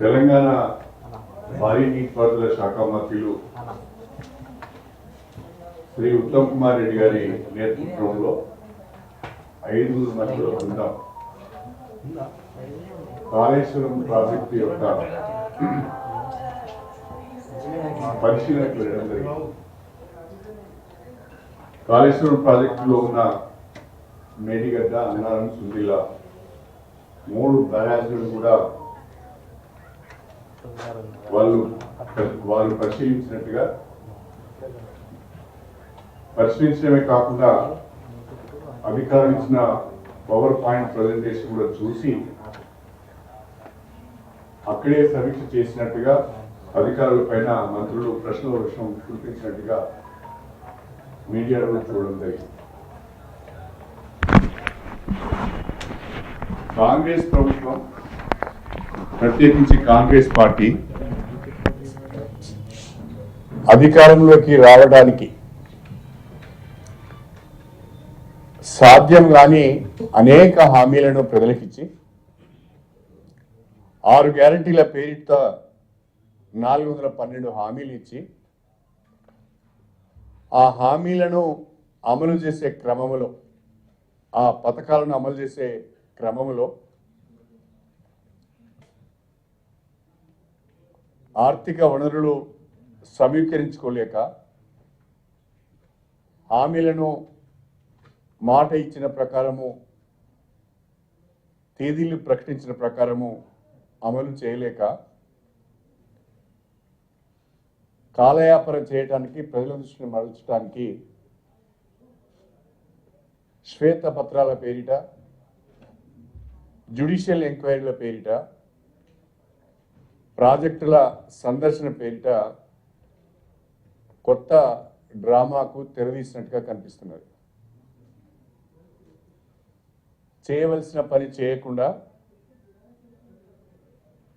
తెలంగాణ భారీ నీటిపారుదల శాఖ మంత్రులు శ్రీ ఉత్తమ్ కుమార్ రెడ్డి గారి నేతృత్వంలో ఐదుగురు మంత్రుల బృందం కాళేశ్వరం ప్రాజెక్టు యొక్క పరిశీలనకు వెళ్ళడం జరిగింది. కాళేశ్వరం ప్రాజెక్టులో ఉన్న మేడిగడ్డ అన్నారం సుందిల మూడు బ్యారాజులు కూడా వాళ్ళు వాళ్ళు పరిశీలించినట్టుగా పరిశీలించడమే కాకుండా అధికారులు ఇచ్చిన పవర్ పాయింట్ ప్రజెంటేషన్ కూడా చూసి అక్కడే సమీక్ష చేసినట్టుగా అధికారుల పైన మంత్రులు ప్రశ్నల వర్షం కురిపించినట్టుగా మీడియాలో చూడడం జరిగింది. కాంగ్రెస్ ప్రభుత్వం ప్రత్యేకించి కాంగ్రెస్ పార్టీ అధికారంలోకి రావడానికి సాధ్యం కాని అనేక హామీలను ప్రజలకిచ్చి ఆరు గ్యారంటీల పేరిట నాలుగు వందల పన్నెండు హామీలు ఇచ్చి ఆ హామీలను అమలు చేసే క్రమంలో ఆ పథకాలను అమలు చేసే క్రమంలో ఆర్థిక వనరులు సమీకరించుకోలేక హామీలను మాట ఇచ్చిన ప్రకారము తేదీలు ప్రకటించిన ప్రకారము అమలు చేయలేక కాలయాపన చేయడానికి ప్రజల దృష్టిని మరల్చడానికి శ్వేతపత్రాల పేరిట జ్యుడిషియల్ ఎంక్వైరీల పేరిట ప్రాజెక్టుల సందర్శన పేరిట కొత్త డ్రామాకు తెరదీసినట్టుగా కనిపిస్తున్నది. చేయవలసిన పని చేయకుండా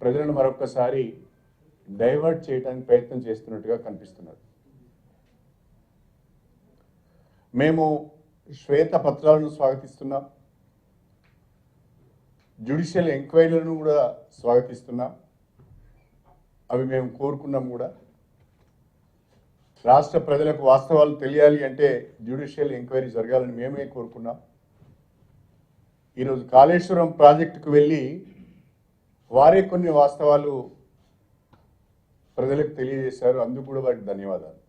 ప్రజలను మరొకసారి డైవర్ట్ చేయడానికి ప్రయత్నం చేస్తున్నట్టుగా కనిపిస్తున్నది. మేము శ్వేత పత్రాలను స్వాగతిస్తున్నాం. జ్యుడిషియల్ ఎంక్వైరీలను కూడా స్వాగతిస్తున్నాం. అవి మేము కోరుకున్నాం కూడా. రాష్ట్ర ప్రజలకు వాస్తవాలు తెలియాలి అంటే జ్యుడిషియల్ ఎంక్వైరీ జరగాలని మేమే కోరుకున్నాం. ఈరోజు కాళేశ్వరం ప్రాజెక్టుకు వెళ్ళి వారే కొన్ని వాస్తవాలు ప్రజలకు తెలియజేశారు. అందుకు కూడా వారికి ధన్యవాదాలు.